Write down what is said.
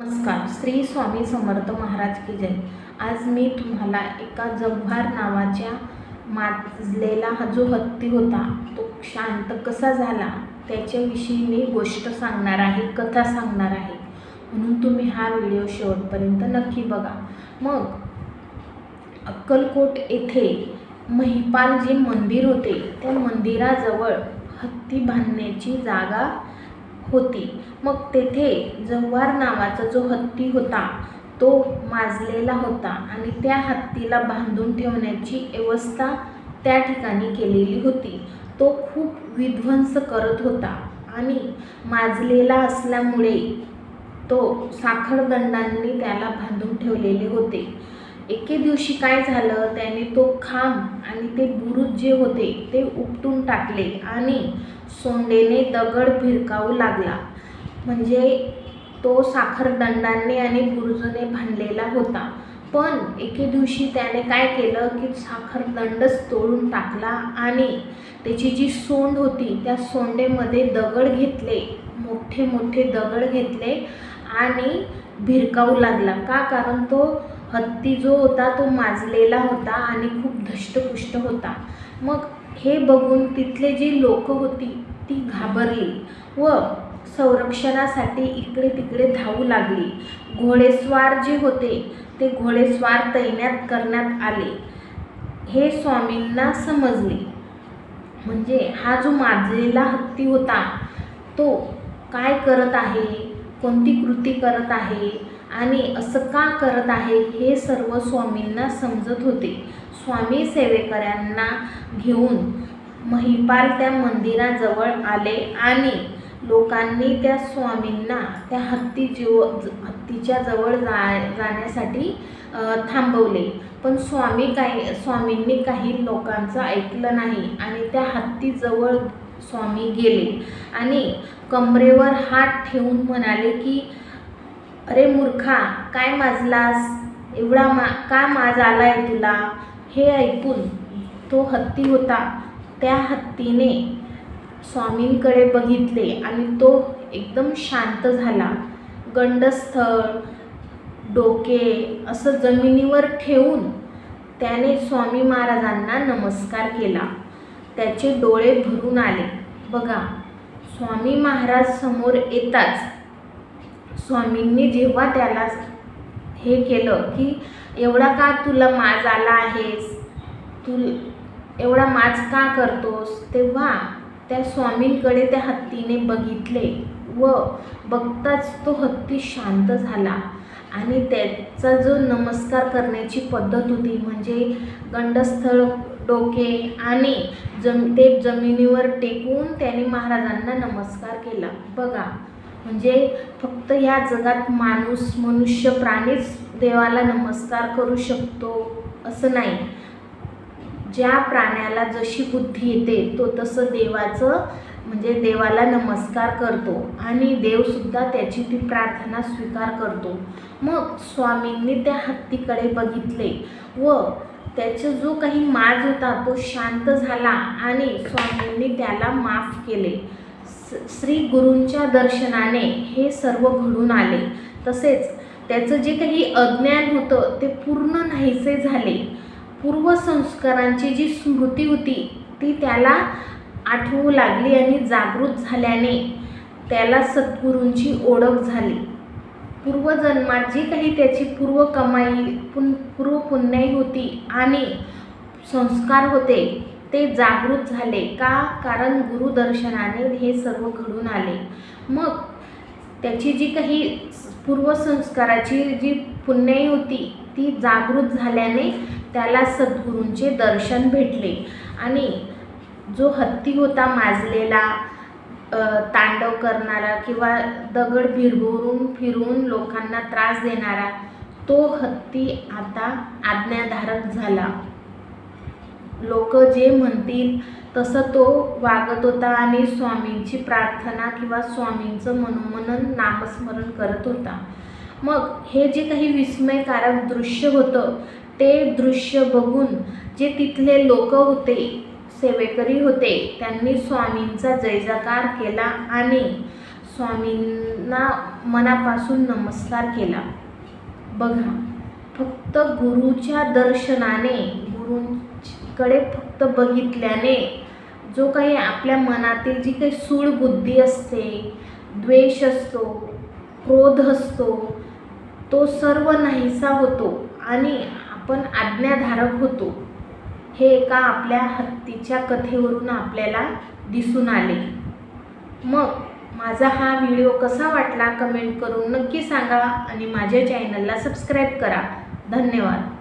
नमस्कार. श्री स्वामी समर्थ महाराज की जय. आज मी तुम्हाला एका जव्हार नावाच्या माजलेला हा जो हत्ती होता तो शांत कसा झाला त्याच्याविषयी मी गोष्ट सांगणार आहे कथा सांगणार आहे. म्हणून तुम्ही हा व्हिडिओ शेवटपर्यंत नक्की बघा. मग अक्कलकोट येथे महिपाल जे मंदिर होते त्या मंदिराजवळ हत्ती बांधण्याची जागा होती. मग तेथे जव्हार नावाचा जो हत्ती होता तो माजलेला होता आणि त्या हत्तीला बांधून ठेवण्याची व्यवस्था त्या ठिकाणी केलेली होती. तो खूप विध्वंस करत होता आणि माजलेला असल्यामुळे तो साखरदंडांनी त्याला बांधून ठेवलेले होते. एके दिवशी काय झालं त्याने तो खांब आणि ते बुरुज जे होते ते उपटून टाकले आणि सोंडेने दगड भिरकावू लागला. म्हणजे तो साखरदंडांनी आणि बुरुजने बांधलेला होता. पण एके दिवशी त्याने काय केलं की साखरदंडच तोडून टाकला आणि त्याची जी सोंड होती त्या सोंडेमध्ये दगड घेतले मोठे मोठे दगड घेतले आणि भिरकावू लागला. का? कारण तो हत्ती जो होता तो माजलेला होता आणि खूप धष्टपुष्ट होता. मग हे बघून तिथले जी लोक होती ती घाबरली व संरक्षणासाठी इकडे तिकडे धावू लागली. घोडेस्वार जे होते ते घोडेस्वार तैनात करण्यात आले. हे स्वामींना समजले. म्हणजे हा जो माजलेला हत्ती होता तो काय करत आहे? कोणती कृती करत आहे? आणि असं का करत आहे हे सर्व स्वामींना समजत होते. स्वामी सेवेकऱ्यांना घेऊन महिपाल त्या मंदिराजवळ आले आणि लोकांनी त्या स्वामींना त्या हत्ती जीव हत्तीच्या जवळ जा जाण्यासाठी थांबवले. पण स्वामी काही स्वामींनी काही लोकांचं ऐकलं नाही आणि त्या हत्तीजवळ स्वामी गेले आणि कमरेवर हात ठेवून म्हणाले की अरे मूर्खा काय माजलास? एवढा मा का माज आलाय तुला? हे ऐकून तो हत्ती होता. त्या हत्तीने स्वामींकडे बघितले आणि तो एकदम शांत झाला. गंडस्थळ डोके असं जमिनीवर ठेवून त्याने स्वामी महाराजांना नमस्कार केला. त्याचे डोळे भरून आले. बघा स्वामी महाराज समोर येताच स्वामींनी जेव्हा त्याला हे केलं की एवढा का तुला माज आला आहेस? तू एवढा माज का करतोस? तेव्हा त्या स्वामींकडे त्या हत्तीने बघितले व बघताच तो हत्ती शांत झाला आणि त्याचा जो नमस्कार करण्याची पद्धत होती म्हणजे गंडस्थळ डोके आणि जम ते जमिनीवर टेकून त्याने महाराजांना नमस्कार केला. बघा म्हणजे फक्त ह्या जगात माणूस मनुष्य प्राणीच देवाला नमस्कार करू शकतो असं नाही. ज्या प्राण्याला जशी बुद्धी येते तो तसं देवाचं म्हणजे देवाला नमस्कार करतो आणि देवसुद्धा त्याची ती प्रार्थना स्वीकार करतो. मग स्वामींनी त्या हत्तीकडे बघितले व त्याचा जो काही माज होता तो शांत झाला आणि स्वामींनी त्याला माफ केले. श्री गुरूंच्या दर्शनाने हे सर्व घडून आले. तसेच त्याचं जे काही अज्ञान होतं ते पूर्ण नाहीसे झाले. पूर्वसंस्कारांची जी स्मृती होती ती त्याला आठवू लागली आणि जागृत झाल्याने त्याला सद्गुरूंची ओळख झाली. पूर्वजन्मात जी काही त्याची पूर्व कमाई पुन पूर्व पुण्याई होती आणि संस्कार होते ते जागृत झाले का? कारण गुरुदर्शनाने हे सर्व घडून आले. मग त्याची जी काही पूर्वसंस्काराची जी पुण्याई होती ती जागृत झाल्याने त्याला सद्गुरूंचे दर्शन भेटले. आणि जो हत्ती होता माजलेला तांडव करणारा किंवा दगड भिरभरून फिरून लोकांना त्रास देणारा तो हत्ती आता आज्ञाधारक झाला. लोक जे म्हणतील तसं तो वागत होता आणि स्वामींची प्रार्थना किंवा स्वामींचं मनोमनन नामस्मरण करत होता. मग हे जे काही विस्मयकारक दृश्य होतं ते दृश्य बघून जे तिथले लोक होते सेवेकरी होते त्यांनी स्वामींचा जयजयकार केला आणि स्वामींना मनापासून नमस्कार केला. बघा फक्त गुरुच्या दर्शनाने कडे फक्त बघितल्याने जो काही आपल्या मनातील जी काही सूळ बुद्धी असते द्वेष असतो क्रोध असतो तो सर्व नाहीसा होतो आणि आपण आज्ञाधारक होतो. हे एका आपल्या हत्तीच्या कथेवरून आपल्याला दिसून आले. मग माझा हा व्हिडिओ कसा वाटला कमेंट करून नक्की सांगा आणि माझ्या चॅनलला सबस्क्राईब करा. धन्यवाद.